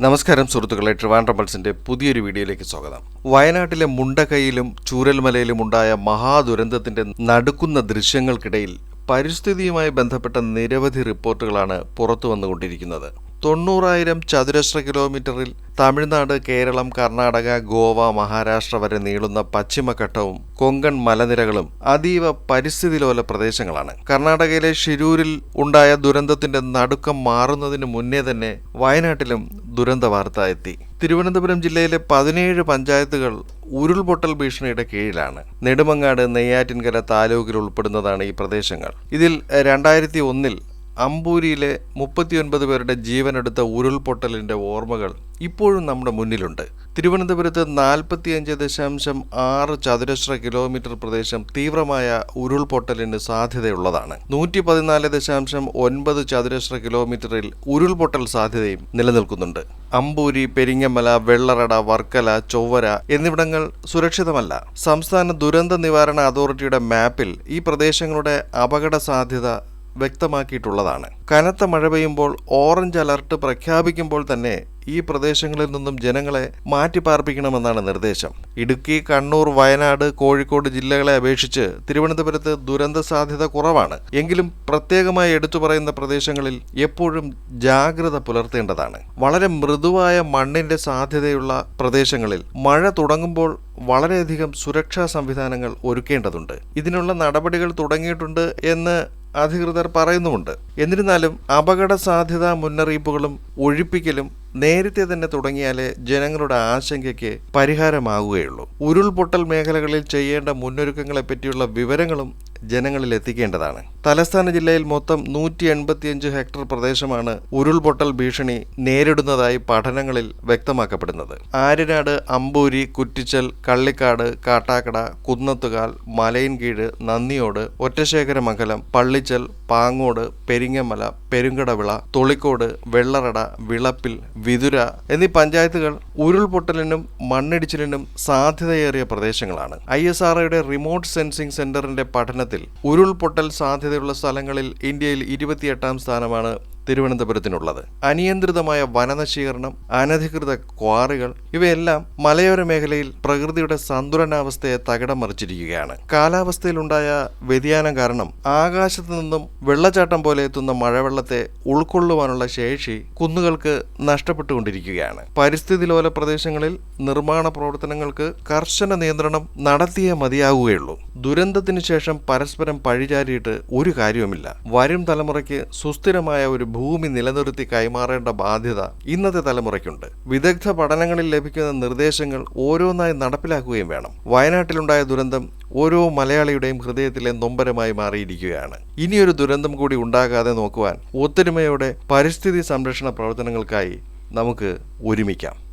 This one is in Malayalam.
നമസ്കാരം സുഹൃത്തുക്കളെ ട്രിവാൻഡ്രം പുതിയൊരു വീഡിയോയിലേക്ക് സ്വാഗതം. വയനാട്ടിലെ മുണ്ടക്കൈയിലും ചൂരൽമലയിലും ഉണ്ടായ മഹാദുരന്തത്തിന്റെ നടുക്കുന്ന ദൃശ്യങ്ങൾക്കിടയിൽ പരിസ്ഥിതിയുമായി ബന്ധപ്പെട്ട നിരവധി റിപ്പോർട്ടുകളാണ് പുറത്തു വന്നുകൊണ്ടിരിക്കുന്നത് തൊണ്ണൂറായിരം ചതുരശ്ര കിലോമീറ്ററിൽ തമിഴ്നാട് കേരളം കർണാടക ഗോവ മഹാരാഷ്ട്ര വരെ നീളുന്ന പശ്ചിമഘട്ടവും കൊങ്കൺ മലനിരകളും അതീവ പരിസ്ഥിതിലോല പ്രദേശങ്ങളാണ്. കർണാടകയിലെ ഷിരൂരിൽ ഉണ്ടായ ദുരന്തത്തിന്റെ നടുക്കം മാറുന്നതിന് മുന്നേ തന്നെ വയനാട്ടിലും ദുരന്ത വാർത്ത എത്തി. തിരുവനന്തപുരം ജില്ലയിലെ പതിനേഴ് പഞ്ചായത്തുകൾ ഉരുൾപൊട്ടൽ ഭീഷണിയുടെ കീഴിലാണ്. നെടുമങ്ങാട് നെയ്യാറ്റിൻകര താലൂക്കിൽ ഉൾപ്പെടുന്നതാണ് ഈ പ്രദേശങ്ങൾ. ഇതിൽ രണ്ടായിരത്തി ഒന്നിൽ അമ്പൂരിയിലെ മുപ്പത്തിയൊൻപത് പേരുടെ ജീവനെടുത്ത ഉരുൾപൊട്ടലിന്റെ ഓർമ്മകൾ ഇപ്പോഴും നമ്മുടെ മുന്നിലുണ്ട്. തിരുവനന്തപുരത്ത് നാൽപ്പത്തിയഞ്ച് ദശാംശം ആറ് ചതുരശ്ര കിലോമീറ്റർ പ്രദേശം തീവ്രമായ ഉരുൾപൊട്ടലിന് സാധ്യതയുള്ളതാണ്. നൂറ്റി പതിനാല് ദശാംശം ഒൻപത് ചതുരശ്ര കിലോമീറ്ററിൽ ഉരുൾപൊട്ടൽ സാധ്യതയും നിലനിൽക്കുന്നുണ്ട്. അമ്പൂരി പെരിങ്ങമല വെള്ളറട വർക്കല ചൊവ്വര എന്നിവിടങ്ങൾ സുരക്ഷിതമല്ല. സംസ്ഥാന ദുരന്ത നിവാരണ അതോറിറ്റിയുടെ മാപ്പിൽ ഈ പ്രദേശങ്ങളുടെ അപകട സാധ്യത വ്യക്തമാക്കിയിട്ടുള്ളതാണ്. കനത്ത മഴ പെയ്യുമ്പോൾ ഓറഞ്ച് അലർട്ട് പ്രഖ്യാപിക്കുമ്പോൾ തന്നെ ഈ പ്രദേശങ്ങളിൽ നിന്നും ജനങ്ങളെ മാറ്റിപ്പാർപ്പിക്കണമെന്നാണ് നിർദ്ദേശം. ഇടുക്കി കണ്ണൂർ വയനാട് കോഴിക്കോട് ജില്ലകളെ അപേക്ഷിച്ച് തിരുവനന്തപുരത്ത് ദുരന്ത സാധ്യത കുറവാണ്. എങ്കിലും പ്രത്യേകമായി എടുത്തു പറയുന്ന പ്രദേശങ്ങളിൽ എപ്പോഴും ജാഗ്രത പുലർത്തേണ്ടതാണ്. വളരെ മൃദുവായ മണ്ണിന്റെ സാധ്യതയുള്ള പ്രദേശങ്ങളിൽ മഴ തുടങ്ങുമ്പോൾ വളരെയധികം സുരക്ഷാ സംവിധാനങ്ങൾ ഒരുക്കേണ്ടതുണ്ട്. ഇതിനുള്ള നടപടികൾ തുടങ്ങിയിട്ടുണ്ട് എന്ന് അധികൃതർ പറയുന്നുമുണ്ട്. എന്നിരുന്നാലും അപകട സാധ്യതാ മുന്നറിയിപ്പുകളും ഒഴിപ്പിക്കലും നേരത്തെ തന്നെ തുടങ്ങിയാലേ ജനങ്ങളുടെ ആശങ്കയ്ക്ക് പരിഹാരമാകുകയുള്ളൂ ഉരുൾപൊട്ടൽ മേഖലകളിൽ ചെയ്യേണ്ട മുന്നൊരുക്കങ്ങളെ പറ്റിയുള്ള വിവരങ്ങളും ജനങ്ങളിൽ എത്തിക്കേണ്ടതാണ് തലസ്ഥാന ജില്ലയിൽ മൊത്തം നൂറ്റി എൺപത്തിയഞ്ച് ഹെക്ടർ പ്രദേശമാണ് ഉരുൾപൊട്ടൽ ഭീഷണി നേരിടുന്നതായി പഠനങ്ങളിൽ വ്യക്തമാക്കപ്പെടുന്നത്. ആര്യനാട് അമ്പൂരി കുറ്റിച്ചൽ കള്ളിക്കാട് കാട്ടാക്കട കുന്നത്തുകാൽ മലയൻകീഴ് നന്ദിയോട് ഒറ്റശേഖരമംഗലം പള്ളിച്ചൽ പാങ്ങോട് പെരിങ്ങമല പെരുങ്കടവിള തൊളിക്കോട് വെള്ളറട വിളപ്പിൽ വിതുര എന്നീ പഞ്ചായത്തുകൾ ഉരുൾപൊട്ടലിനും മണ്ണിടിച്ചിലിനും സാധ്യതയേറിയ പ്രദേശങ്ങളാണ്. ഐ റിമോട്ട് സെൻസിംഗ് സെന്ററിന്റെ പഠനത്തിൽ ഉരുൾപൊട്ടൽ സാധ്യതയുള്ള സ്ഥലങ്ങളിൽ ഇന്ത്യയിൽ ഇരുപത്തിയെട്ടാം സ്ഥാനമാണ് തിരുവനന്തപുരത്തിനുള്ളത്. അനിയന്ത്രിതമായ വനനശീകരണം അനധികൃത ക്വാറികൾ ഇവയെല്ലാം മലയോര മേഖലയിൽ പ്രകൃതിയുടെ സന്തുലനാവസ്ഥയെ തകിടം മറിച്ചിരിക്കുകയാണ്. കാലാവസ്ഥയിലുണ്ടായ വ്യതിയാനം കാരണം ആകാശത്തു നിന്നും വെള്ളച്ചാട്ടം പോലെ എത്തുന്ന മഴവെള്ളത്തെ ഉൾക്കൊള്ളുവാനുള്ള ശേഷി കുന്നുകൾക്ക് നഷ്ടപ്പെട്ടുകൊണ്ടിരിക്കുകയാണ്. പരിസ്ഥിതി ലോല പ്രദേശങ്ങളിൽ നിർമ്മാണ പ്രവർത്തനങ്ങൾക്ക് കർശന നിയന്ത്രണം നടത്തിയേ മതിയാകുകയുള്ളൂ. ദുരന്തത്തിനു ശേഷം പരസ്പരം പഴിചാരിയിട്ട് ഒരു കാര്യവുമില്ല. വരും തലമുറയ്ക്ക് സുസ്ഥിരമായ ഒരു ഭൂമി നിലനിർത്തി കൈമാറേണ്ട ബാധ്യത ഇന്നത്തെ തലമുറയ്ക്കുണ്ട്. വിദഗ്ധ പഠനങ്ങളിൽ ലഭിക്കുന്ന നിർദ്ദേശങ്ങൾ ഓരോന്നായി നടപ്പിലാക്കുകയും വേണം. വയനാട്ടിലുണ്ടായ ദുരന്തം ഓരോ മലയാളിയുടെയും ഹൃദയത്തിലെ നൊമ്പരമായി മാറിയിരിക്കുകയാണ്. ഇനിയൊരു ദുരന്തം കൂടി ഉണ്ടാകാതെ നോക്കുവാൻ ഒത്തൊരുമയോടെ പരിസ്ഥിതി സംരക്ഷണ പ്രവർത്തനങ്ങൾക്കായി നമുക്ക് ഒരുമിക്കാം.